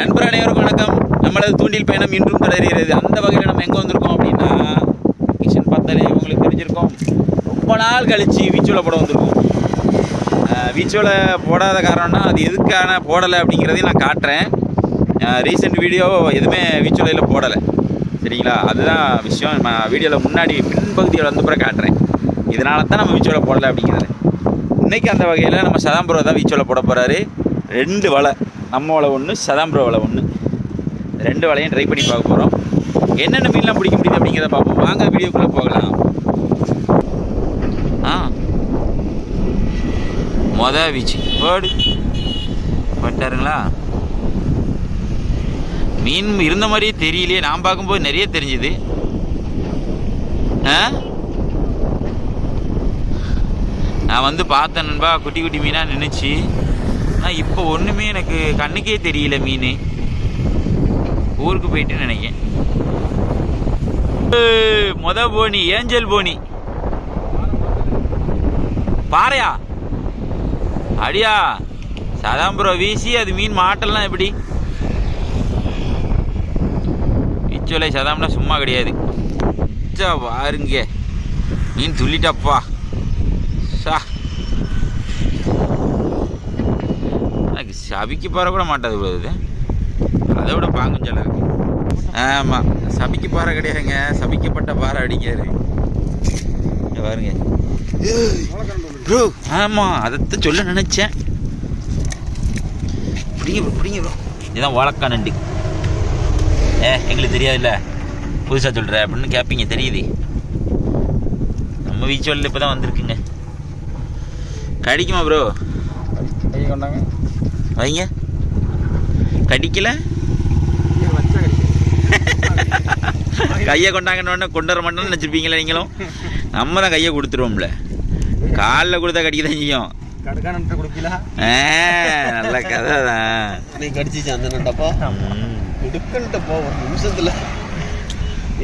நண்பர் அனைவருக்கும் வணக்கம். நம்மளது தூண்டில் பயணம் இன்றும் தொடர்கிறது. அந்த வகையில் நம்ம எங்கே வந்திருக்கோம் அப்படின்னா கிஷன் பத்தலே உங்களுக்கு தெரிஞ்சிருக்கோம். ரொம்ப நாள் கழித்து வீச்சோல போட வந்திருக்கோம். வீச்சோலை போடாத காரணம்னா அது எதுக்கான போடலை அப்படிங்கிறதையும் நான் காட்டுறேன். ரீசெண்ட் வீடியோ எதுவுமே வீச்சோலையில் போடலை. சரிங்களா? அதுதான் விஷயம். நான் வீடியோவில் முன்னாடி பின்பகுதியில் வந்து பிறகு காட்டுறேன். இதனால தான் நம்ம வீச்சோலை போடலை அப்படிங்கிறது. இன்றைக்கி அந்த வகையில் நம்ம சதாம்புரோ தான் வீச்சோலை போட போகிறாரு ரெண்டு வலை. நம்ம வலை ஒன்று சதாம்பரம் வலை ஒன்று ரெண்டு வலையும் ட்ரை பண்ணி பார்க்க போகிறோம் என்னென்ன மீன்லாம் பிடிக்க முடியுது அப்படிங்கிறத பார்ப்போம். வாங்க வீடியோக்குள்ளே போகலாம். ஆ. மொத வீச்சு. பேர்டு பட்டாருங்களா மீன் இருந்த மாதிரியே தெரியலையே. நான் பார்க்கும்போது நிறைய தெரிஞ்சுது. ஆ? நான் வந்து பார்த்தேன் நண்பா. குட்டி குட்டி மீனாக நின்றுச்சு ஆனால் இப்போ ஒன்றுமே எனக்கு கண்ணுக்கே தெரியல மீன். ஊருக்கு போயிட்டு நினைக்கேன். மொத போனி ஏஞ்சல் போனி. பாறையா? அடியா? சதாம்பரம் வீசி அது மீன் மாட்டலாம் எப்படி? இச்சோலை சதாம்னா சும்மா கிடையாது. பாருங்க மீன் துள்ளிட்டப்பா சா எனக்கு சபிக்கு பாறை கூட மாட்டாது இவ்வளோ இது. அதை விட பாங்குஞ்சல இருக்கு. ஆமாம் சபிக்கு பாறை கிடையாதுங்க. சபிக்கப்பட்ட பாறை அடிக்காரு இங்க பாருங்க. ப்ரோ. ஆமாம் அதைத்தான் சொல்ல நினச்சேன். பிடிங்க bro, பிடிங்க ப்ரோ. இதுதான் வாழக்கா நண்டு. ஏ எங்களுக்கு தெரியாதுல்ல. புதுசாக சொல்கிற அப்படின்னு கேட்பீங்க தெரியுது. நம்ம வீச்சோலில் இப்போ தான் வந்திருக்குங்க. கடிக்குமா ப்ரோ? கை கொண்டாங்க வைங்க. கடிக்கல? கையை கொண்டாங்கன்னு கொண்டு வர மாட்டோம்னு நினச்சிருப்பீங்களா நீங்களும். நம்ம தான் கையை கொடுத்துருவோம்ல. காலில் கொடுத்தா கடிக்க தான் செய்யும். கடுக்கான குடிக்கலா. ஆ, நல்ல கதை தான் நீ கடிச்சிச்சு அந்த நண்டப்பா ம். இடுக்கன்ட்ட போ ஒரு நிமிஷத்துல.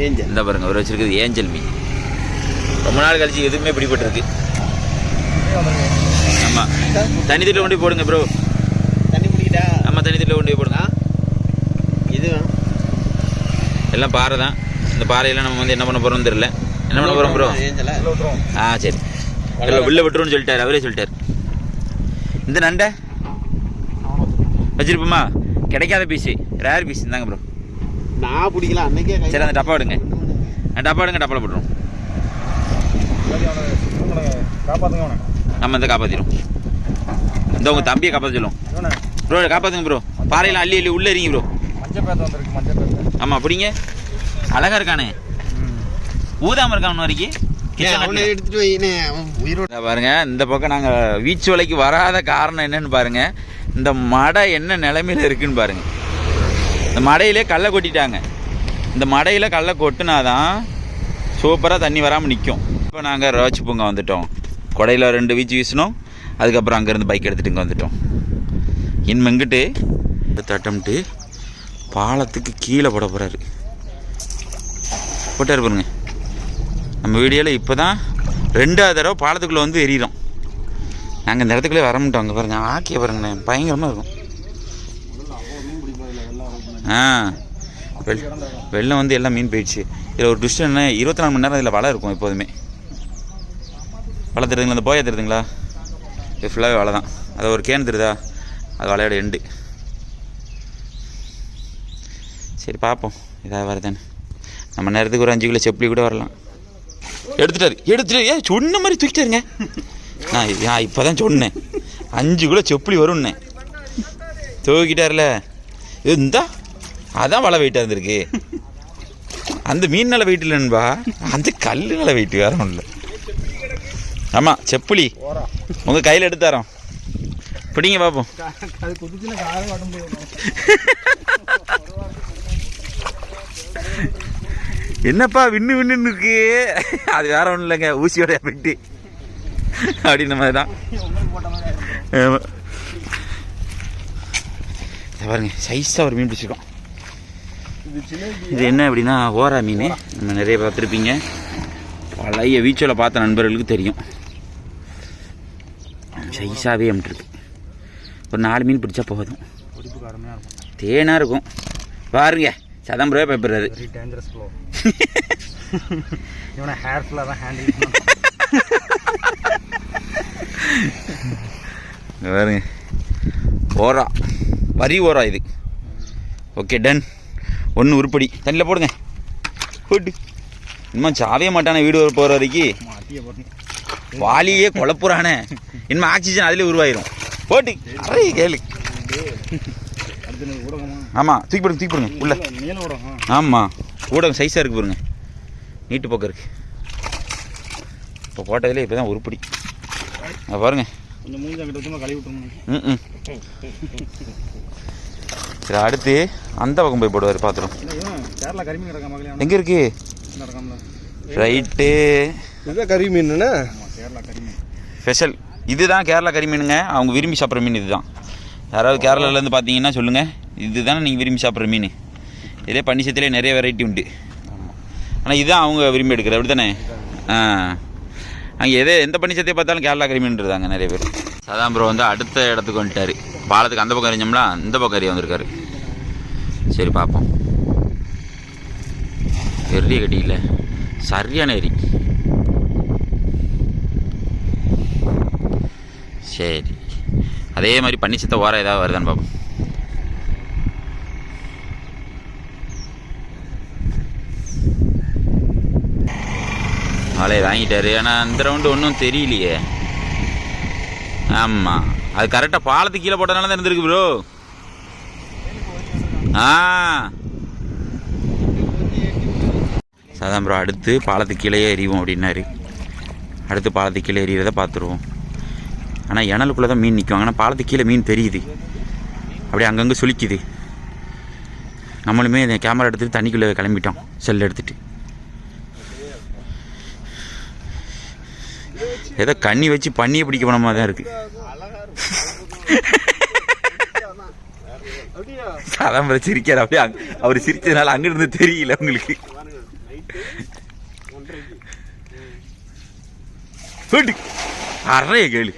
ஏஞ்சல். இந்த பாருங்க அவர் வச்சிருக்குது ஏஞ்சல் மீன். ரொம்ப நாள் கழிச்சு எதுவுமே பிடிபட்டிருக்கு. ஆமாம் தண்ணி தட்டில் கொண்டு போடுங்க ப்ரோ குடிக்கிட்டா ஆமாம் தண்ணி தட்டில் கொண்டு போய் போடுங்க இது எல்லாம் பாறை தான். இந்த பாறையெல்லாம் நம்ம வந்து என்ன பண்ண போகிறோம்னு தெரியல. என்ன பண்ண போகிறோம் ப்ரோ ஏஞ்சல ஆ சரி. இல்லை உள்ள விட்டுருன்னு சொல்லிட்டாரு. அவரே சொல்லிட்டாரு. இந்த நண்டை? வச்சிருப்போமா? கிடைக்காத பீஸு ரேர் பீஸ் இந்தாங்க ப்ரோ நான் பிடிக்கல அன்னைக்கே சரி அந்த டப்பா எடுங்க. அந்த டப்பா எடுங்க டப்பாவில் போட்டுரும் நம்ம இந்த காப்பாற்றிடும் இந்த உங்கள் தம்பியை காப்பாற்ற ப்ரோ காப்பாற்றுங்க ப்ரோ பாறையெல்லாம் அள்ளி அள்ளி உள்ளே இருங்க ப்ரோ மஞ்சள் பேத்த வந்திருக்கு மஞ்சள் பேத்த ஆமாம் அப்படிங்க அழகா இருக்கானே. ஊதாம இருக்கான் வரைக்கும். பாருங்க இந்த பக்கம் நாங்கள் வீச்சு வலைக்கு வராத காரணம் என்னன்னு பாருங்க. இந்த மடை என்ன நிலைமையில இருக்குன்னு பாருங்க. இந்த மடையிலே கல்லை கொட்டிட்டாங்க. இந்த மடையில் கல்லை கொட்டினாதான் சூப்பராக தண்ணி வராமல் நிற்கும் இப்போ நாங்கள் ரோச்சு பூங்கா வந்துட்டோம். கொடையில் ரெண்டு வீச்சு வீசினோம் அதுக்கப்புறம் அங்கேருந்து பைக் எடுத்துகிட்டு இங்கே வந்துட்டோம். இன்மெங்கிட்டு தட்டம்ட்டு பாலத்துக்கு கீழே போட போகிறாரு போட்டார் பாருங்க. நம்ம வீடியோவில் இப்போ தான் ரெண்டாவது தடவை பாலத்துக்குள்ளே வந்து எரியிறோம் நாங்கள் இந்த இடத்துக்குள்ளே வர மாட்டோம். அங்கே பாருங்கள் ஆக்கிய பாருங்கண்ணே. பயங்கரமாக இருக்கும். ஆ வெள் வெள்ளம் வந்து எல்லாம் மீன் போயிடுச்சு. இதில் ஒரு டிஸ்ட் என்ன இருபத்தி நாலு மணி நேரம் இதில் வலை இருக்கும் எப்போதுமே. வலை தருதுங்களா? அந்த போயா தருதுங்களா? இது ஃபுல்லாகவே வலை தான். அதை ஒரு கேன் தருதா? அது வலையோட எண்டு சரி பார்ப்போம் இதாக வருதானே நம்ம நேரத்துக்கு ஒரு அஞ்சு கிலோ செப்பலி கூட வரலாம். எடுத்துட்டாரு எடுத்துட்டு ஏ சொன்ன மாதிரி தூக்கிட்டாருங்க. நான் நான் இப்போ தான் சொன்னேன். அஞ்சு கிலோ செப்பலி வரும்னே. தூக்கிட்டார்ல. இருந்தா அதான் வலை வெயிட்டாக இருந்திருக்கு. அந்த மீன் நல்ல வெயிட் இல்லைன்பா அந்த கல் நல்ல வெயிட் வேற ஒன்றும் இல்லை ஆமாம் செப்புளி உங்கள் கையில் எடுத்தாரோம் பிடிங்க பார்ப்போம் அது குதிச்சுன்னா என்னப்பா விண்ணு விண்ணுன்னு இருக்கு? அது வேற ஒன்றும் இல்லைங்க ஊசியோட பெட்டி. அப்படின்ற மாதிரி தான். பாருங்க சைஸாக ஒரு மீன் பிடிச்சிருக்கோம். இது என்ன அப்படின்னா ஓரா மீன். நம்ம நிறைய பார்த்துருப்பீங்க. பழைய வீச்சோல பார்த்த நண்பர்களுக்கு தெரியும். சைஸாகவே அமிட்டிருக்கு. ஒரு நாலு மீன் பிடிச்சா போதும். தேனாக இருக்கும். பாருங்க சதம் ரூபாய் பயப்படுறாரு பாருங்க. ஓரா. வரி ஓரா இது. ஓகே டன் ஒன்று உருப்படி. தண்ணியில் போடுங்க. போட்டு. இன்னும் சாவே மாட்டானே வீடு போகிற வரைக்கும் வாலியே குழப்புறானே இனிமே ஆக்சிஜன் அதிலே உருவாயிரும். போட்டு அரே கேளு ஆமாம் தூக்கி போடுங்க தூக்கி போடுங்க உள்ள. ஆமாம் ஊடகம் சைஸாக இருக்கு பாருங்க. நீட்டு போக்க இருக்கு. இப்போ போட்டதுல இப்போ தான் உருப்படி அங்க பாருங்க. ம் ம் சரி அடுத்து அந்த பக்கம் போய் போடுவார் மகளே எங்கே இருக்கு? ரைட்டு கறி கரிமீன் ஸ்பெஷல் இதுதான் கேரளா கறிமீனுங்க அவங்க விரும்பி சாப்பிட்ற மீன் இதுதான். யாராவது கேரளாலேருந்து பார்த்தீங்கன்னா சொல்லுங்கள் இதுதானே நீங்கள் விரும்பி சாப்பிட்ற மீன். இதே பன்னிசத்துலேயே நிறைய வெரைட்டி உண்டு. ஆனால் இதுதான் அவங்க விரும்பி எடுக்கிறது. அப்படி தானே ஆ. அங்கே எதே எந்த பன்னிசத்தையே பார்த்தாலும் கேரளா கறிமீன்றாங்க நிறைய பேர். சதாம் ப்ரோ வந்து அடுத்த இடத்துக்கு வந்துட்டார். பாலத்துக்கு அந்த பக்கம் அறிஞ்சோம்னா இந்த பக்கம் அறிய வந்திருக்காரு. சரி பார்ப்போம். எரிய கட்டியில் சரியான எரி சரி. அதே மாதிரி பன்னிச்சத்த ஓரம் ஏதாவது வருதான்னு பார்ப்போம் ஆளையை வாங்கிட்டாரு. ஆனால் அந்த ரவுண்டு ஒன்றும் தெரியலையே. ஆமாம் அது கரெக்டாக பாலத்துக்கு கீழே போட்டனால தான் இருந்திருக்கு ப்ரோ ஆ. சாதான் ப்ரோ அடுத்து பாலத்துக்கு கீழேயே எறிவோம் அப்படின்னாரு. அடுத்து பாலத்துக்கு கீழே எறிகிறத பார்த்துருவோம். ஆனால் இணலுக்குள்ளே தான் மீன் நிற்கும் ஆனால் பாலத்து கீழே மீன் தெரியுது. அப்படியே அங்கங்கே சுளிக்குது. நம்மளுமே இந்த கேமரா எடுத்துகிட்டு தண்ணிக்குள்ளே கிளம்பிட்டோம். செல் எடுத்துகிட்டு ஏதோ கண்ணி வச்சு பண்ணியை பிடிக்க போன மாதிரி தான் இருக்குது அதான் சிரிக்கார் சிரிக்காரு அப்படியே அங்க- அவர் சிரிச்சதுனால அங்கிருந்து தெரியல உங்களுக்கு. அறைய கேளு.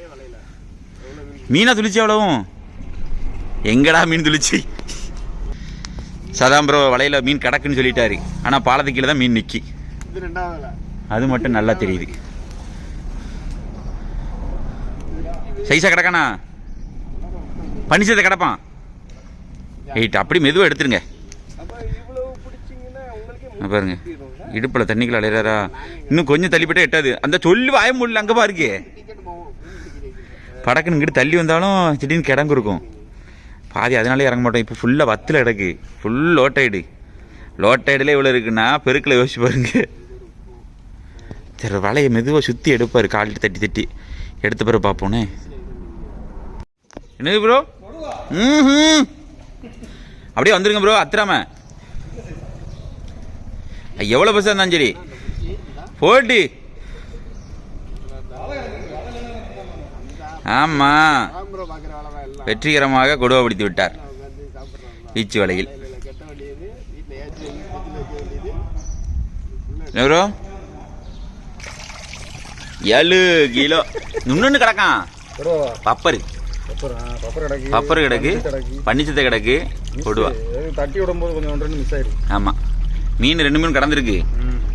மீனா துளிச்சு அவ்வளவும் எங்கடா மீன் துளிச்சு? சதாம் ப்ரோ வலையில மீன் கிடக்குன்னு சொல்லிட்டாரு. ஆனா பாலத்துக்கு கீழே தான் மீன் ரெண்டாவதுல அது மட்டும் நல்லா தெரியுது. சைஸா கிடக்கானா? பனிச்சத்தை கிடப்பான். எயிட் அப்படி மெதுவாக எடுத்துருங்க. பாருங்க. இடுப்பில் தண்ணிக்குள்ள அலையிறாரா? இன்னும் கொஞ்சம் தள்ளிப்பட்டே எட்டாது. அந்த சொல்லி வாய முடியல அங்கே போகும் படக்குன்னு இங்கிட்டு தள்ளி வந்தாலும் திடீர்னு கிடங்கு இருக்கும். பாதி அதனாலே இறங்க மாட்டோம். இப்போ ஃபுல்லாக வத்தில் கிடக்கு. ஃபுல் லோட்டைடு லோட்டைடில் இவ்வளோ இருக்குன்னா பெருக்கில் யோசிச்சு பாருங்க. சரி வலையை மெதுவாக சுற்றி எடுப்பார் காலிட்டு தட்டி தட்டி. எடுத்த பிறகு பார்ப்போனே. என்னது ப்ரோ ம் அப்படியே வந்துருங்க ப்ரோ அத்திராம எவ்வளோ பஸ்ஸாக இருந்தாலும் சரி. போட்டி. ஆமாம் வெற்றிகரமாக கொடுமைப்படுத்தி விட்டார். பீச்சு வலையில். ப்ரோ ஏழு கிலோ. இன்னொன்று கிடக்கான். ப்ரோ பப்பரு. பப்பர் பப்பர் கிடக்கு பப்பர் கிடக்கு கிடக்கு. பன்னிச்சத்தை கிடக்கு கொடுவா. தட்டி விடும்போது கொஞ்சம் ஒன்று ரெண்டு மிஸ் ஆயிருக்கு ஆமாம் மீன் ரெண்டு மீன் கடந்திருக்கு.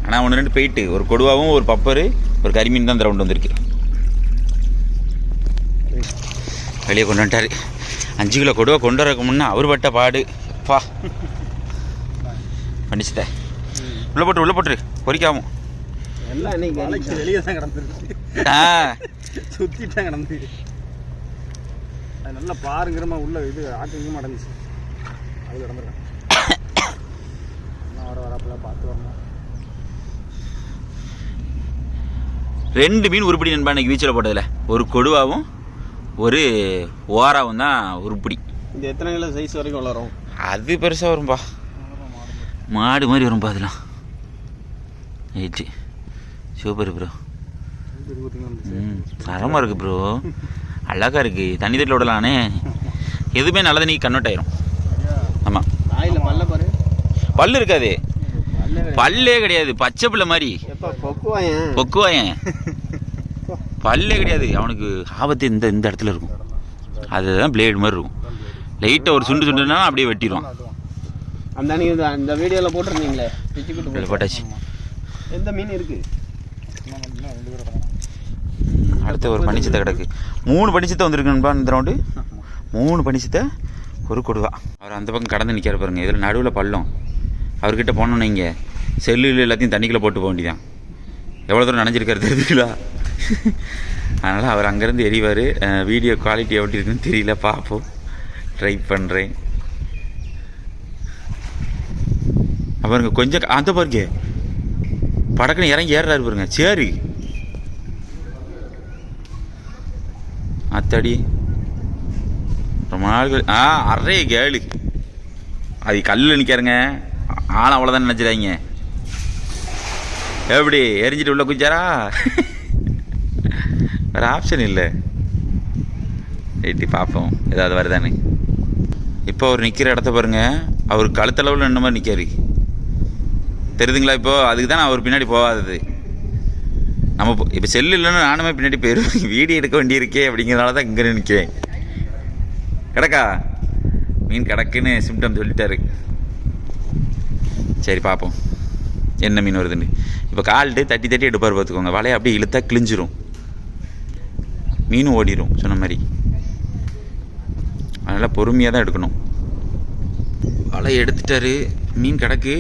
ஆனால் ஒன்று ரெண்டு போயிட்டு ஒரு கொடுவாவும் ஒரு பப்பரு ஒரு கரிமீன் தான் இந்த ரவுண்டு வந்திருக்கு. வெளியே கொண்டு வந்துட்டாரு. அஞ்சு கிலோ கொடுவா கொண்டு வரக்கு முன்னே அவர் பட்ட பாடு. பா. பண்ணிச்சுட்ட உள்ள போட்டு உள்ள போட்டுரு. பொறிக்காவும் எல்லாம் இன்னைக்கு நாளைக்கு வெளியே தான் கிடந்துருக்கு. ஆ. சுற்றிட்டான் கிடந்து. அது நல்லா பாருங்கிறமா உள்ள இது ஆக்கிங்கமாக அடைஞ்சிச்சு அது கிடந்துருக்கேன். வர வரப்பெல்லாம் பார்த்து வரணும். ரெண்டு மீன் உருப்படி நண்பா இன்னைக்கு பீச்சில் போட்டதில். ஒரு கொடுவாவும் ஒரு ஓராவும் தான் உருப்படி இந்த எத்தனை கிலோ சைஸ் வரைக்கும் வளரும்? அது பெருசாக வரும்பா. மாடு மாதிரி வரும்பா அதெல்லாம் ரைட்டு சூப்பர் ப்ரோ ம் தரமாக இருக்குது ப்ரோ அழகாக இருக்குது தண்ணி தட்டில் விடலானே. எதுவுமே நல்ல தண்ணி கன்வெர்ட் ஆயிரும். ஆமாம் பல்ல இருக்காது. பல்லே கிடையாது. பச்சை பிள்ளை மாதிரி. பொக்குவாயன்? பொக்குவாயன். பல்லே கிடையாது. அவனுக்கு ஆபத்து இந்த இந்த இடத்துல இருக்கும். அதுதான் பிளேடு மாதிரி இருக்கும். லைட்டாக ஒரு சுண்டு சுண்டுனா அப்படியே வெட்டிடும் அந்த அன்னைக்கு இந்த- அந்த வீடியோவில் போட்டிருந்தீங்களே? பிச்சுக்கிட்டு. போட்டாச்சு. எந்த மீன் இருக்கு? ம், அடுத்து ஒரு பனிச்சத்தை கிடக்கு. மூணு பனிச்சத்தை வந்திருக்குன்பா இந்த ரவுண்டு மூணு பனிச்சத்தை ஒரு கொடுவா. அவர் அந்த பக்கம் கடந்து நிற்கிற பாருங்க. இதில் நடுவில் பள்ளம். அவர்கிட்ட போனோன்னு இங்கே செல்லு எல்லாத்தையும் தண்ணிக்குள்ளே போட்டு போக வேண்டியதான் எவ்வளோ தூரம் நனைஞ்சிருக்காரு தெரியுதுங்களா? அதனால் அவர் அங்கேருந்து எரிவார். வீடியோ குவாலிட்டி எப்படி இருக்குன்னு தெரியல பார்ப்போம் ட்ரை பண்ணுறேன் பாருங்க கொஞ்சம் அந்த பாருங்க. படக்குன்னு இறங்கி ஏறுறாரு பாருங்க சரி. அத்தடி. ரொம்ப நாள் ஆ அறைய கேளு. அது கல்லில் நிற்காருங்க ஆள் அவ்வளோதான் நினச்சிடாங்க எப்படி எரிஞ்சிட்டு உள்ள குச்சாரா வேறு ஆப்ஷன் இல்லை. எட்டி பார்ப்போம் ஏதாவது வருதானே. இப்போ அவர் நிற்கிற இடத்த பாருங்கள் அவர் கழுத்தளவில் நின்ன மாதிரி நிற்காரு தெரியுதுங்களா இப்போது அதுக்கு தான் நான் அவர் பின்னாடி போகாதது. நம்ம இப்போ செல்லு இல்லைன்னா நானுமே பின்னாடி போயிடுவேன் வீடியோ எடுக்க வேண்டியிருக்கே அப்படிங்கிறனால தான் இங்கே நிற்கிறேன் கிடக்கா? மீன் கிடக்குன்னு சிம்டம் சொல்லிட்டாரு. சரி பார்ப்போம் என்ன மீன் வருதுன்னு. இப்போ கால்ட்டு தட்டி தட்டி எடுப்பார் பார்த்துக்கோங்க வலையை அப்படியே இழுத்தா கிழிஞ்சிரும். மீனும் ஓடிடும் சொன்ன மாதிரி. அதனால் பொறுமையாக தான் எடுக்கணும். வலை எடுத்துட்டாரு மீன் கிடக்கு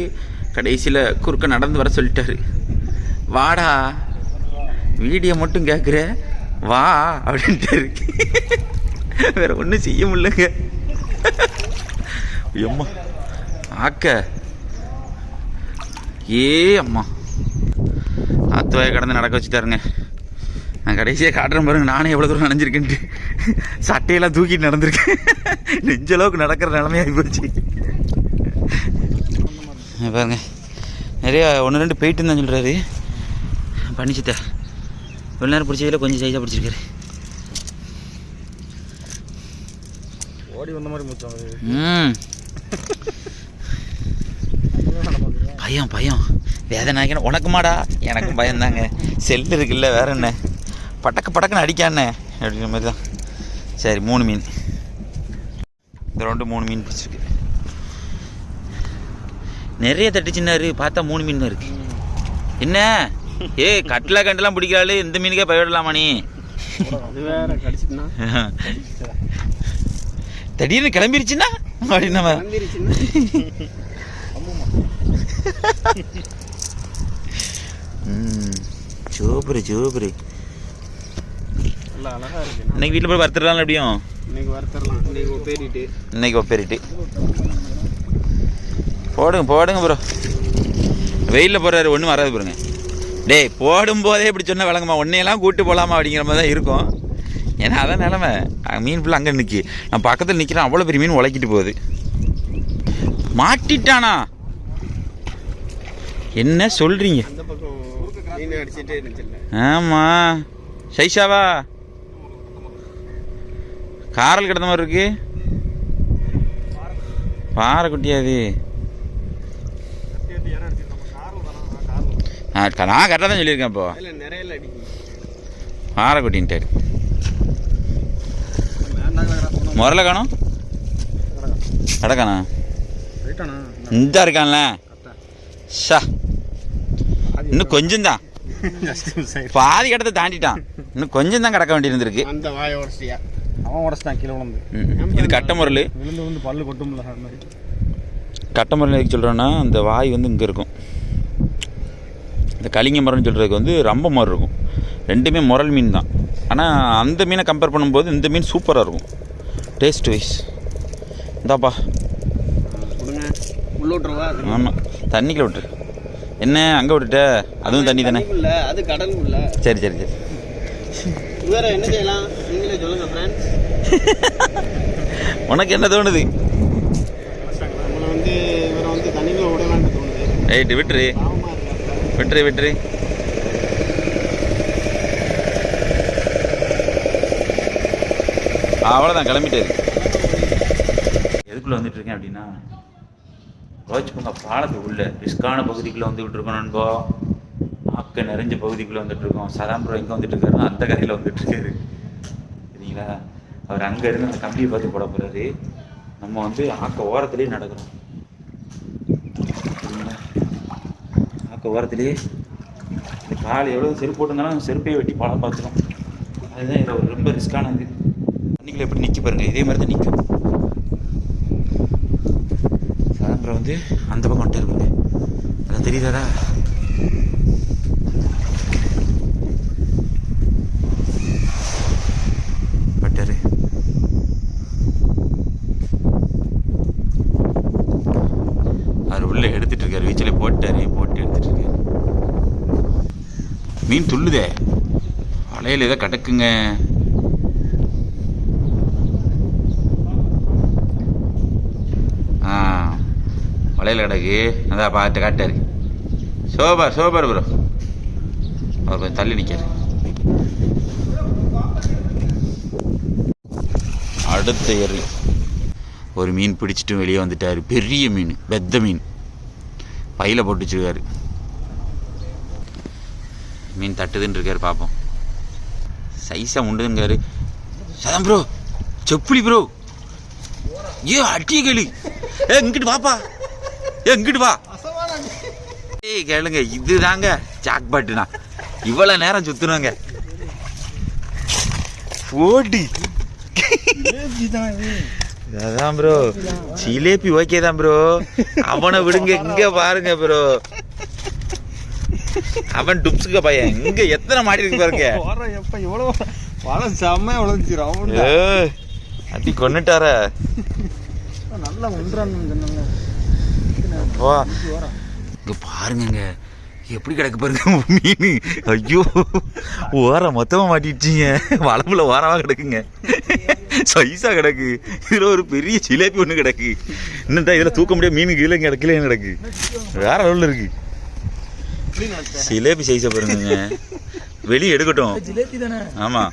கடைசியில் குறுக்க நடந்து வர சொல்லிட்டாரு. வாடா வீடியோ மட்டும் கேட்குற வா அப்படின்ட்டாரு. வேற ஒன்றும் செய்ய முடியலங்க. எம்மா ஆக்க. ஏ அம்மா. ஆத்துவாயை கடந்து நடக்க வச்சுட்டாருங்க. நான் கடைசியாக காட்டுறேன் பாருங்க நானே எவ்வளோ தூரம் நனைஞ்சிருக்கேன்ட்டு. சட்டையெல்லாம் தூக்கிட்டு நடந்திருக்கேன். நெஞ்ச அளவுக்கு நடக்கிற நிலமையாகி போச்சு பாருங்க. நிறைய ஒன்று ரெண்டு போயிட்டு தான் சொல்கிறாரு பண்ணிச்சுட்டா இவ்வளோ நேரம் பிடிச்சதில் கொஞ்சம் சைஸாக பிடிச்சிருக்காரு. ஓடி வந்த மாதிரி ம். பயம் பயம். வேதனை உனக்குமாடா எனக்கும் பயம்தாங்க செல் இருக்குல்ல வேற என்ன? பட்டக்கு பட்டக்குன்னு அடிக்கானே அப்படிங்கிற மாதிரி தான். சரி மூணு மீன். இந்த ரெண்டு மூணு மீன் பிடிச்சிருக்கு. நிறைய தட்டுச்சுன்னாரு பார்த்தா மூணு மீன் தான் இருக்கு. என்ன? ஏ கட்லா கண்டெல்லாம் பிடிக்கிறாள் இந்த மீனுக்கே பயிரிடலாமா நீ? அது வேற கடிச்சிட்டுனா? திடீர்னு கிளம்பிருச்சுன்னா அப்படின்னு சூப்பரு சூப்பரு. நல்லா இன்னைக்கு வீட்டில் போய் வறுத்துடலாம் எப்படியும்? இன்னைக்கு இன்னைக்கு ஒப்பேரிட்டு போடுங்க போடுங்க ப்ரோ வெயிலில் போடுறாரு ஒன்றும் வராது பாருங்க. டேய் போடும்போதே இப்படி சொன்ன விளங்குமா ஒன்னையெல்லாம் கூட்டு போகலாமா அப்படிங்கிற மாதிரி தான் இருக்கும். ஏன்னா அதான் நிலமை. மீன் ஃபுல்லாக அங்கே நிற்கி நான் பக்கத்தில் நிற்கிறேன் அவ்வளோ பெரிய மீன் உழைக்கிட்டு போகுது. மாட்டிட்டானா? என்ன சொல்கிறீங்க ஆமாம் சைஷாவா காரல் கிடந்த மாதிரி இருக்கு. பாறை குட்டியாது. நான் கரெக்டாக தான் சொல்லியிருக்கேன் இப்போ. பாறை குட்டின்ட்டாரு முரலை காணும்? கிடக்கானா இந்த இருக்கான்ல. ஷா. இன்னும் கொஞ்சம் தான் பாதி கடத்தை தாண்டிட்டான். இன்னும் கொஞ்சம் தான் கிடக்க வேண்டியிருந்திருக்கு. அவன் உடச்சிட்டான் கீழே விழுந்து. இது கட்ட முரல் விழுந்து விழுந்து பல்லு கொட்டும்ல அது மாதிரி. கட்ட முரல் எதுக்கு சொல்கிறேன்னா இந்த வாய் வந்து இங்கே இருக்கும். இந்த கலிங்க மரம்னு சொல்கிறதுக்கு வந்து ரொம்ப மாதிரி இருக்கும். ரெண்டுமே முரல் மீன் தான். ஆனால் அந்த மீனை கம்பேர் பண்ணும்போது இந்த மீன் சூப்பராக இருக்கும். டேஸ்ட் வைஸ் இந்தாப்பா. ஆமாம் தண்ணிக்குள்ள விட்டுரு. என்ன? அங்கே விட்டுட்ட. அதுவும் தண்ணி தானே? சரி சரி சரி. வேற என்ன செய்யலாம்? நீங்களே சொல்லுங்க ஃப்ரெண்ட்ஸ் உனக்கு என்ன தோணுது? நம்மளை வந்து இவரை வந்து தண்ணிக்குள்ள விடலான்னு தோணுது. ரைட்டு விட்டுரு. விட்டுரு விட்டுரு. அவ்வளோதான் கிளம்பிட்டாரு. எதுக்குள்ளே வந்துட்டு இருக்கேன் அப்படின்னா ரோஜ்பங்கா பாலத்துக்கு உள்ள ரிஸ்கான பகுதிக்குள்ளே வந்துகிட்டு இருக்கோம் நண்பா. ஆக்க நிறைஞ்ச பகுதிக்குள்ளே வந்துட்டு இருக்கோம் சதாம்பரம் எங்கே வந்துட்டு இருக்காருன்னா அந்த கதையில் வந்துட்டு இருக்காரு சரிங்களா? அவர் அங்கே இருந்து அந்த கம்பியை பார்த்து போட போகிறாரு நம்ம வந்து ஆக்க ஓரத்துலேயே நடக்கிறோம். சரிங்களா? ஆக்க ஓரத்துலேயே இந்த கால் எவ்வளோ செருப்பு போட்டிருந்தாலும் செருப்பையே வெட்டி பழம் பார்த்துரும். அதுதான் இதில் ரொம்ப ரிஸ்க்கானது தண்ணிக்குள்ள எப்படி நிற்க பாருங்க. இதே மாதிரி தான் நிற்கும் சதாம்பரம் வந்து அந்த பக்கம் வந்துட்டு இருக்குங்க அதான் தெரியுதாடா? பட்டரு. அவர் உள்ளே எடுத்துட்டு இருக்காரு வீச்சில போட்டாரு போட்டு எடுத்துட்டு இருக்காரு மீன் துள்ளுதே. வலையில் ஏதோ கிடக்குங்க. ஆ வலையில கிடக்கு. அதான் பார்த்து காட்டாரு சோபார் சோபார் ப்ரோ. அவர் கொஞ்சம் தள்ளி நிற்காரு அடுத்த எறி ஒரு மீன் பிடிச்சிட்டு வெளியே வந்துட்டாரு. பெரிய மீன் பெத்த மீன். பையில போட்டு வச்சிருக்காரு. மீன் தட்டுதுன்னு இருக்காரு பார்ப்போம் சைஸாக உண்டுங்காரு சதம் ப்ரோ செப்புளி ப்ரோ ஏ அட்டி கேளு. ஏ இங்கிட்டு வாப்பா. ஏ இங்கிட்டு வா. ஏய் கேளுங்க இதுதாங்க. ஜாக்பாட்டுனா இவ்வளவு நேரம் சுத்துனாங்க. ஓடி அதான் ப்ரோ ஜிலேபி ஓகே தான் ப்ரோ அவனை விடுங்க இங்க பாருங்க ப்ரோ அவன் டுப்ஸுக்க பையன். இங்க எத்தனை மாடி இருக்கு பாருங்க. எப்ப இவ்வளவு பழம் அவன் ஏய், அடி கொன்னுட்டார. நல்லா சொன்னாங்க. வா. இங்க பாருங்கங்க. எப்படி கிடக்கு பாருங்க மீன். ஐயோ ஓரம் மொத்தமாக மாட்டிடுச்சிங்க. வளப்புல ஓரமா கிடக்குங்க. சைஸா கிடக்கு. இதில் ஒரு பெரிய ஜிலேபி ஒன்று கிடக்கு. இன்னும் இதில் தூக்க முடியாது மீன் கீழே கிடக்கல கிடக்கு. வேற லெவலில் இருக்கு. ஜிலேபி சைஸை பாருங்க வெளியே எடுக்கட்டும். ஆமாம்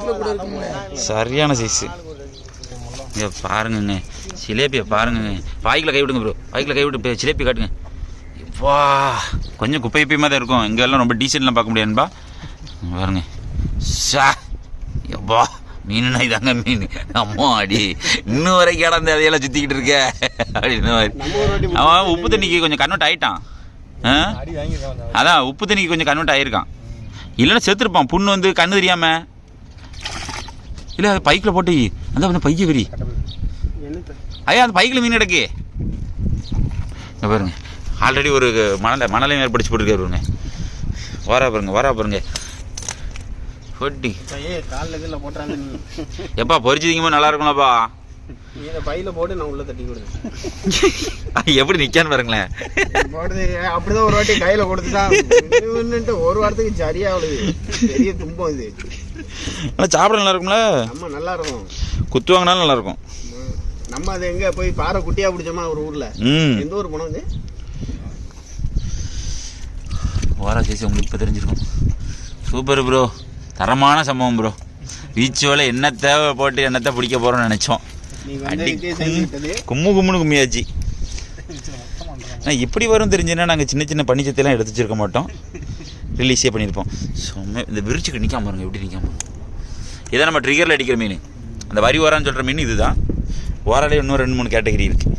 ஆமா. சரியான சைஸ் இங்க பாருங்கங்க. ஜிலேபியை பாருங்கங்க. வாய்க்கில் கை விடுங்க ப்ரோ வாய்க்கில் கை விட்டு சிலேபி ஜிலேபி காட்டுங்க. வா. கொஞ்சம் குப்பை குப்பையுமா தான் இருக்கும். இங்கெல்லாம் ரொம்ப டீசென்ட்லாம் பார்க்க முடியாதுன்பா இங்க பாருங்க. சா எப்பா மீனுனா இதாங்க மீன். அம்மா அடி. இன்னும் வரைக்கும் இடந்த அதையெல்லாம் சுற்றிக்கிட்டு இருக்க. அப்படின்னு மாதிரி அவன் உப்பு தண்ணிக்கு கொஞ்சம் கன்வெர்ட் ஆயிட்டான். ஆ? அடி வாங்கியிருக்கான் அதான் உப்பு தண்ணிக்கு கொஞ்சம் கன்வெர்ட் ஆயிருக்கான். இல்லைன்னா செத்துருப்பான். புண்ணு வந்து கண்ணு தெரியாம. இல்லை அது பைக்கில் போட்டு அந்த பைய விரி என்னத்த ஐயா அந்த பைக்கில் மீன் கிடக்கு இங்க பாருங்க. ஆல்ரெடி ஒரு மணலை மணலையும் ஏற்படுத்தி போட்டுருக்காரு பாருங்க வரா பாருங்க வரா பாருங்க. நீ. எப்பா பொரிச்சதிங்கமோ நல்லா இருக்கும்லப்பா? பையில போட்டு நான் உள்ள தட்டி கொடுங்க. எப்படி நிற்கான்னு பாருங்களேன். போடுது அப்படிதான் ஒரு வாட்டி கையில கொடுத்துட்டான் ஒரு வாரத்துக்கு சரியா அவளுது பெரிய துன்பம் இது. ஆனால் சாப்பிட நல்லா இருக்கும்ல? நம்ம நல்லா இருக்கும். குத்து வாங்கினாலும் நல்லா இருக்கும். நம்ம- அது எங்க போய் பாறை குட்டியா பிடிச்சோமா ஒரு ஊர்ல? எந்த ஊர் போனோம் ஓரா சைஸ் உங்களுக்கு இப்போ தெரிஞ்சிருக்கும். சூப்பர் ப்ரோ தரமான சம்பவம் ப்ரோ பீச்சோல என்னத்தை போட்டு என்னத்தை பிடிக்க போகிறோம்னு நினச்சோம். அடி கும்மு கும்முன்னு கும்மியாச்சு. ஆனால் இப்படி வரும் தெரிஞ்சுன்னா நாங்கள் சின்ன சின்ன பனிச்சத்தையெல்லாம் எடுத்து வச்சிருக்க மாட்டோம். ரிலீஸே பண்ணியிருப்போம். சும்மா இந்த விரிச்சுக்கு நிற்காம பாருங்க எப்படி நிற்காம பாருங்க இதான் நம்ம ட்ரிகரில் அடிக்கிற மீன். அந்த வரி ஓரான்னு சொல்கிற மீன் இதுதான். ஓராலே இன்னும் ரெண்டு மூணு கேட்டகரி இருக்குது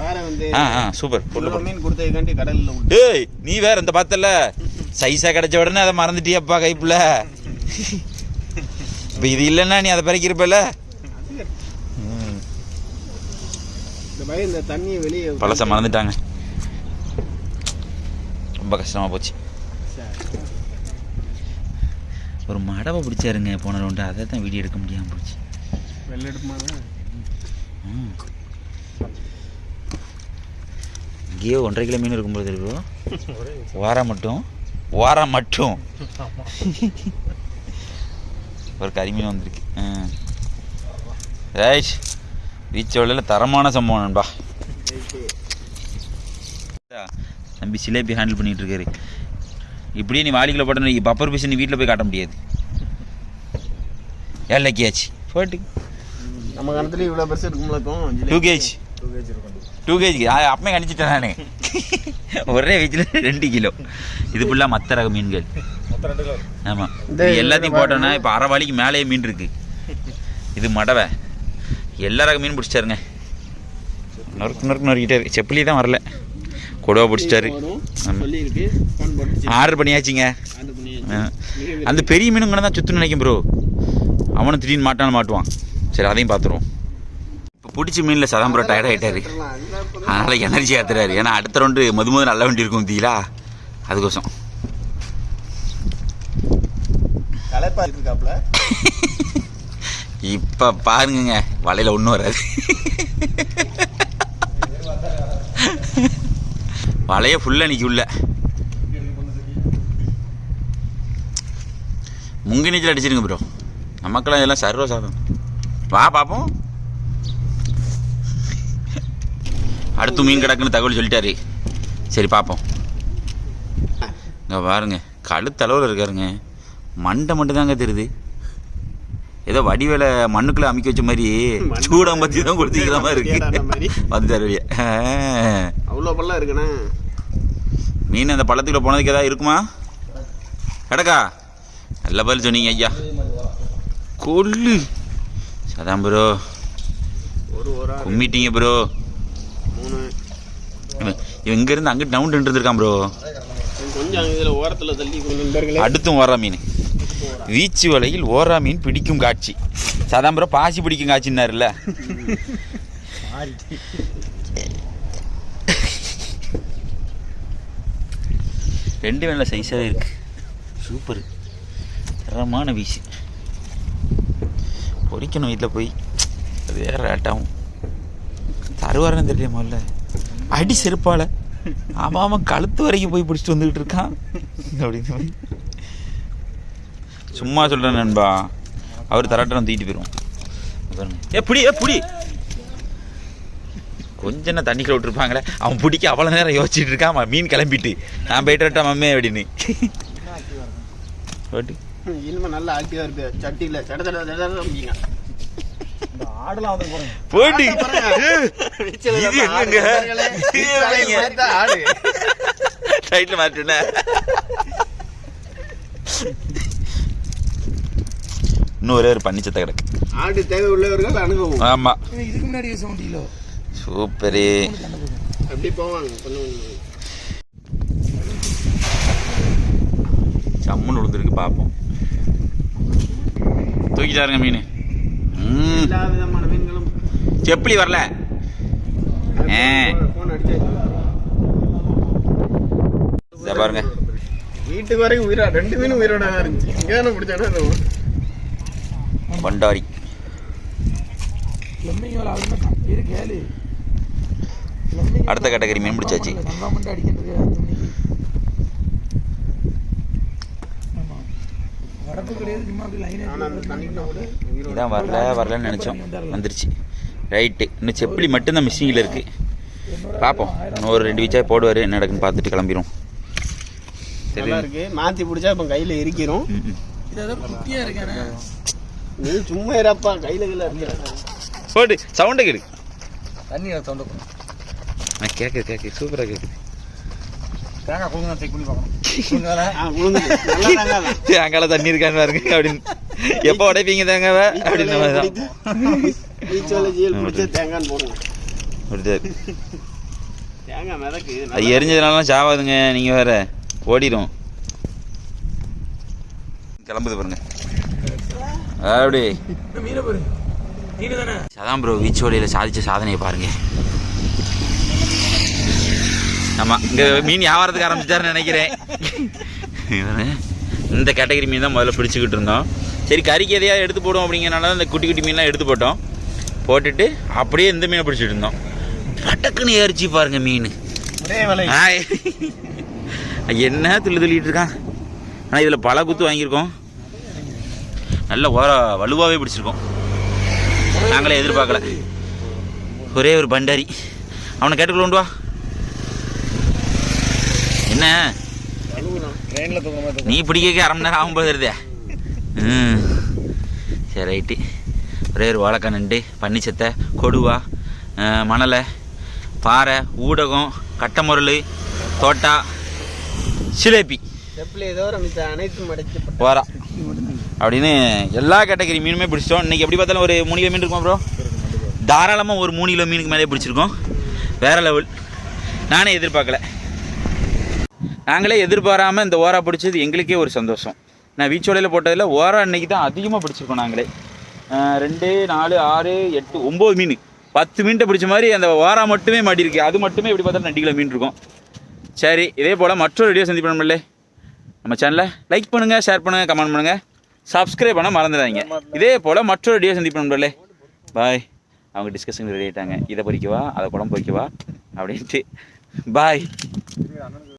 ஆ ஆ சூப்பர். கொண்டு இவ்வளவு போ மீன் கொடுத்ததுக்காண்டி கடல்ல டேய் நீ வேற இந்த பார்த்தல சைஸா கிடைச்ச உடனே அதை மறந்துட்டியப்பா கைப்புல. இப்போ இது இல்லைன்னா நீ அதை பறிக்கிறப்பல இந்த தண்ணியை வெளியே பழச மறந்துட்டாங்க. ரொம்ப கஷ்டமா போச்சு. ஒரு மடவை பிடிச்சாருங்க போன ரவுண்டு அதை தான் வீடியோ எடுக்க முடியாமல் போச்சு. வெள்ளை எடுப்புமா ம். இங்கேயோ ஒன்றரை கிலோ மீன் இருக்கும்போது இருக்கும். வாரம் மட்டும். வாரம் மட்டும். ஒரு கறிமீன் வந்திருக்கு. ரைட் பீச் வலையில் தரமான சம்பவம் நண்பா. தம்பி சிலேபி ஹேண்டில் பண்ணிட்டு இருக்காரு. இப்படியே நீ வாளிக்குள்ள போட்ட நீ பப்பர் பீஸ் நீ வீட்டில் போய் காட்ட முடியாது. ஏழைக்கியாச்சு போட்டு நம்ம கணத்துல இவ்வளவு பெருசு இருக்கும்ல இருக்கும் டூ கேஜ் டூ கேஜி அப்பமே கணிச்சிட்டேன் நான். ஒரே வீச்சில் ரெண்டு கிலோ. இது ஃபுல்லாக மற்ற ரக மீன்கள். ஆமாம் இது எல்லாத்தையும் போட்டோன்னா இப்போ அரை வாளிக்கு மேலேயே மீன் இருக்கு. இது மடவை. எல்லா ரக மீன் பிடிச்சிட்டாருங்க. நொறுக்கு நொறுக்கு நொறுக்கிட்டாரு. செப்பிலி தான் வரல. கொடுவா பிடிச்சிட்டாரு. ஆர்டர் பண்ணியாச்சுங்க. அந்த பெரிய மீனுங்க தான் சுற்றுன்னு நினைக்கும் ப்ரோ அவனும் திடீர்னு மாட்டாலும் மாட்டுவான். சரி அதையும் பார்த்துருவோம் பிடிச்ச மீனில் சதாம் ப்ரோ டயர்ட் ஆகிட்டாரு அதனால் எனர்ஜி ஏற்றுறாரு ஏன்னா அடுத்த ரவுண்டு மது மது நல்ல வண்டி இருக்கும் தீலா. அதுக்கோசம். இப்போ பாருங்கங்க வலையில் ஒன்றும் வராது. வலைய ஃபுல்லாக நிற்க உள்ள. முங்கி நீச்சல் அடிச்சிருங்க ப்ரோ நமக்கெல்லாம் இதெல்லாம் சர்வ சாதம். வா பார்ப்போம் அடுத்து மீன் கிடக்குன்னு தகவல் சொல்லிட்டாரு. சரி பார்ப்போம் இங்கே பாருங்க கழுத்தளவில் இருக்காருங்க. மண்டை மட்டும் தாங்க தெரியுது. ஏதோ வடிவேல மண்ணுக்குள்ள அமைக்க வச்ச மாதிரி சூடம் பத்தி தான் கொடுத்துக்கிற மாதிரி. இருக்கு. வந்துட்டாரு வெளியே. அவ்வளோ பல்லாம் இருக்குண்ணே. மீன் அந்த பள்ளத்துக்குள்ள போனதுக்கு ஏதாவது இருக்குமா? கிடக்கா நல்ல பதில் சொன்னீங்க ஐயா. கொல்லு. சதான் ப்ரோ. கும்மிட்டீங்க ப்ரோ. இங்கேருந்து அங்கிட்டு டவுன் இருந்திருக்கான் ப்ரோ கொஞ்சம் இதில் ஓரத்தில் தள்ளி நண்பர்களே. அடுத்தும் ஓரா மீன். வீச்சு வலையில் ஓரா மீன் பிடிக்கும் காட்சி. சதான் ப்ரோ பாசி பிடிக்கும் காட்சின்னாருல்ல. ரெண்டு வேலை சைஸாகவே இருக்கு. சூப்பர் தரமான வீச்சு. பொறிக்கணும் வீட்டில் போய். அது வேற ரேட்டாகும் தருவாரன்னு தெரியல முதல்ல அடி செருப்பால ஆமாம் ஆமாம் கழுத்து வரைக்கும் போய் பிடிச்சிட்டு வந்துக்கிட்டு இருக்கான் அப்படின்னு சொல்லி. சும்மா சொல்கிறேன் நண்பா அவர் தராட்டம் தூக்கிட்டு போயிடுவோம் ஏ புடி ஏ புடி கொஞ்ச நேரம் தண்ணிக்குள்ள விட்டுருப்பாங்களே அவன் பிடிக்க அவ்வளோ நேரம் யோசிச்சுட்டு இருக்கான் மீன் கிளம்பிட்டு நான் போயிட்டு வரட்டா மம்மே அப்படின்னு இனிமே நல்லா ஆக்டிவாக இருக்கு சட்டியில் சட சட சட சட இந்த ஆடெல்லாம் வந்து போறேன் போட்டு இது என்னங்க? டைட்டில் மாட்டுன இன்னும் ஒரே ஒரு பன்னிச்சத்தை கிடக்கு. ஆடு தேவை உள்ளவர்கள் அணுகவும். ஆமா. இதுக்கு முன்னாடி சவுண்டிலோ சூப்பரு. அப்படி போவாங்க கொஞ்சம் சம்முன்னு விழுந்துருக்கு பார்ப்போம் தூக்கிட்டாருங்க மீன். எல்லா விதமான மீன்களும். செப்பிலி வரல. பாருங்க. வீட்டுக்கு வரைக்கும் உயிரா ரெண்டு மீனும் உயிரோட தான் இருந்துச்சு. இங்கே பிடிச்சானா பண்டாரி. அடுத்த கேட்டகரி மீன் பிடிச்சாச்சு கன்ஃபார்மெண்ட் அடிக்கிறது அஞ்சு மணிக்கு ஆமா வரப்பு கிடையாது சும்மா அப்படி ஆனால் அந்த லைன் தண்ணிக்குள்ள கூட உயிரோட இதான் வரல வரலன்னு நினச்சோம். வந்துருச்சு. ரைட்டு இன்னும் செப்பிலி மட்டும்தான் மிஸ்ஸிங்கில் இருக்கு. பார்ப்போம் இன்னும் ஒரு ரெண்டு வீச்சா போடுவார் என்ன நடக்குன்னு பார்த்துட்டு கிளம்பிடும் சரி நல்லா இருக்கு. மாத்தி பிடிச்சா இப்போ கையில எரிக்கிறோம். ம், ம். இது ஏதோ குட்டியா இருக்கானே. நீ சும்மா இருப்பா கையில கையில இருக்கிற போடு சவுண்டை கேடு தண்ணி தொண்டக்கும் நான் கேட்குது கேட்குது சூப்பராக கேட்குது தேங்காய் கொடுங்க செக் பண்ணி பார்க்கணும். தண்ணி இருக்கான்னு பாருங்க அப்படின்னு. எப்போ உடைப்பீங்க தேங்காவை? இது அது எரிஞ்சதுனால சாவாதுங்க நீங்கள் வேற. ஓடிடும் கிளம்புது பாருங்க. அப்படி சதான் ப்ரோ. பீச் வழியில் சாதிச்ச சாதனையை பாருங்க. ஆமாம் இங்கே மீன் வியாபாரத்துக்கு ஆரம்பிச்சிட்டாருன்னு நினைக்கிறேன். இந்த கேட்டகரி மீன் தான் முதல்ல பிடிச்சிக்கிட்டு இருந்தோம். சரி கறிக்கு எதையாவது எடுத்து போடுவோம் அப்படிங்கிறனால இந்த குட்டி குட்டி மீன்லாம் எடுத்து போட்டோம். போட்டுட்டு அப்படியே இந்த மீனை பிடிச்சிட்டு இருந்தோம். பட்டக்குன்னு ஏறிச்சு பாருங்க மீன். என்ன துள்ளி துள்ளிட்டு இருக்கான்? ஆனால் இதில் பல குத்து வாங்கியிருக்கோம். நல்ல ஓர வலுவாகவே பிடிச்சிருக்கோம். நாங்களே எதிர்பார்க்கல. ஒரே ஒரு பண்டாரி. அவனை கேட்டுக்குள்ள கொண்டு வா. என்ன? நீ பிடிக்க அரை மணி நேரம் ஆகும் போது இருதே ம். சரி ரைட்டு. ஒரே ஒரு வாழைக்காய் நண்டு பன்னிச்சத்தை கொடுவா மணலை பாறை ஊடகம் கட்டமுரல் தோட்டா சிலேபி. போகிறா அப்படின்னு எல்லா கேட்டகரி மீனுமே பிடிச்சிட்டோம். இன்னைக்கு எப்படி பார்த்தாலும் ஒரு மூணு கிலோ மீன் இருக்குமா ப்ரோ தாராளமாக ஒரு மூணு கிலோ மீனுக்கு மேலே பிடிச்சிருக்கோம். வேறு லெவல் நானே எதிர்பார்க்கல. நாங்களே எதிர்பாராமல் இந்த ஓரா பிடிச்சது எங்களுக்கே ஒரு சந்தோஷம். நான் வீச்சோலையில் போட்டதில் ஓரா அன்னைக்கு தான் அதிகமாக பிடிச்சிருக்கோம் நாங்களே. ரெண்டு நாலு ஆறு எட்டு ஒம்பது மீன். பத்து மீன்ட்ட பிடிச்ச மாதிரி அந்த ஓரா மட்டுமே மாட்டியிருக்கு அது மட்டுமே எப்படி பார்த்தாலும் ரெண்டு கிலோ மீன் இருக்கும். சரி இதே போல் மற்றொரு வீடியோ சந்திப்போம்ல நம்ம சேனலை லைக் பண்ணுங்கள் ஷேர் பண்ணுங்கள் கமெண்ட் பண்ணுங்கள் சப்ஸ்கிரைப் பண்ண மறந்துடாதீங்க. இதே போல் மற்றொரு வீடியோ சந்திப்போம்ல பாய் அவங்க டிஸ்கஷன் ரெடி ஆகிட்டாங்க இதை பொறிக்கவா? அதை குழம்பு பொறிக்கவா அப்படின்ட்டு. பாய்